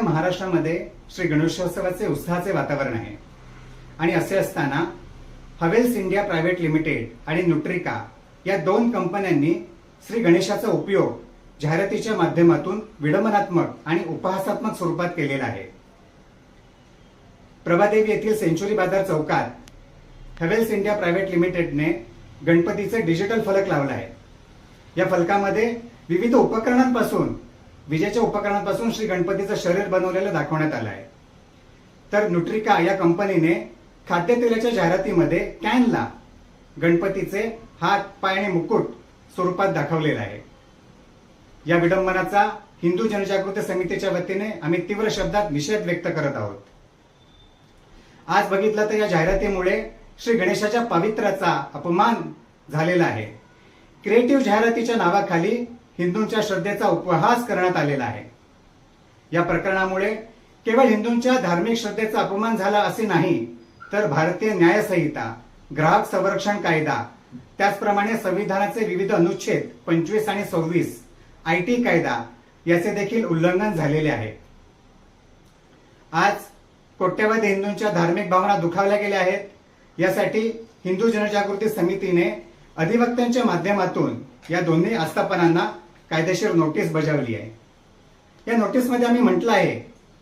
सध्या महाराष्ट्रामध्ये श्री गणेशोत्सवाचे उत्साहाचे वातावरण आहे. आणि असे असताना हवेल्स इंडिया प्रायव्हेट लिमिटेड आणि न्यूट्रिका या दोन कंपन्यांनी श्री गणेशाचा उपयोग जाहिरातीच्या माध्यमातून विडंबनात्मक आणि उपहासात्मक स्वरूपात केलेला आहे. प्रभादेवी येथील सेंचुरी बाजार चौकात हवेल्स इंडिया प्रायव्हेट लिमिटेडने गणपतीचे डिजिटल फलक लावला आहे या फलकामध्ये विविध उपकरणांपासून विजेच्या उपकरणांपासून श्री गणपतीचं शरीर बनवलेलं दाखवण्यात आलं आहे. तर न्यूट्रिका या कंपनीने खाद्यतेलाच्या जाहिरातीमध्ये कॅनला गणपतीचे हात पाय आणि मुकुट स्वरूपात दाखवलेला आहे. या विडंबनाचा हिंदू जनजागृती समितीच्या वतीने आम्ही तीव्र शब्दात निषेध व्यक्त करत आहोत. आज बघितलं तर या जाहिरातीमुळे श्री गणेशाच्या पावित्र्याचा अपमान झालेला आहे. क्रिएटिव्ह जाहिरातीच्या नावाखाली हिंदूंच्या श्रद्धेचा उपहास करण्यात आलेला आहे. या प्रकरणामुळे केवळ हिंदूंच्या धार्मिक श्रद्धेचा अपमान झाला असे नाही तर भारतीय न्यायसंहिता ग्राहक संरक्षण कायदा त्याचप्रमाणे संविधानाचे विविध अनुच्छेद पंचवीस आणि सव्वीस आय टी कायदा याचे देखील उल्लंघन झालेले आहे. आज कोट्यवधी हिंदूंच्या धार्मिक भावना दुखावल्या गेल्या आहेत. यासाठी हिंदू जनजागृती समितीने अधिवक्त्यांच्या माध्यमातून या दोन्ही आस्थापनांना कायदेशीर नोटीस बजावली आहे. या नोटीसमध्ये आम्ही म्हटलं आहे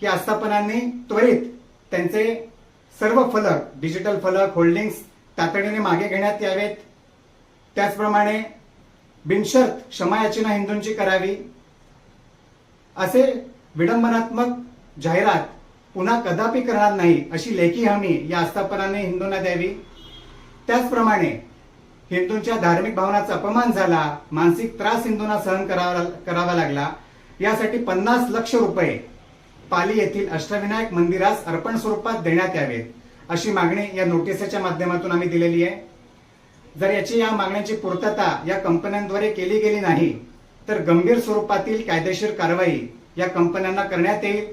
की आस्थापनांनी त्वरित त्यांचे सर्व फलक डिजिटल फलक होल्डिंग्स तातडीने मागे घेण्यात यावेत. त्याचप्रमाणे बिनशर्त क्षमायाचना हिंदूंची करावी. असे विडंबनात्मक जाहिरात पुन्हा कदापि करणार नाही अशी लेखी हमी या आस्थापनाने हिंदूंना द्यावी. त्याचप्रमाणे हिंदूंच्या धार्मिक भावनाचा अपमान झाला मानसिक त्रास हिंदूंना सहन करावा करावा लागला. यासाठी पन्नास लक्ष रुपये पाली येथील अष्टविनायक मंदिरास अर्पण स्वरूपात देण्यात यावेत अशी मागणी या नोटिसच्या माध्यमातून आम्ही दिलेली आहे. जर याची या मागण्यांची पूर्तता या कंपन्यांद्वारे केली गेली नाही तर गंभीर स्वरूपातील कायदेशीर कारवाई या कंपन्यांना करण्यात येईल.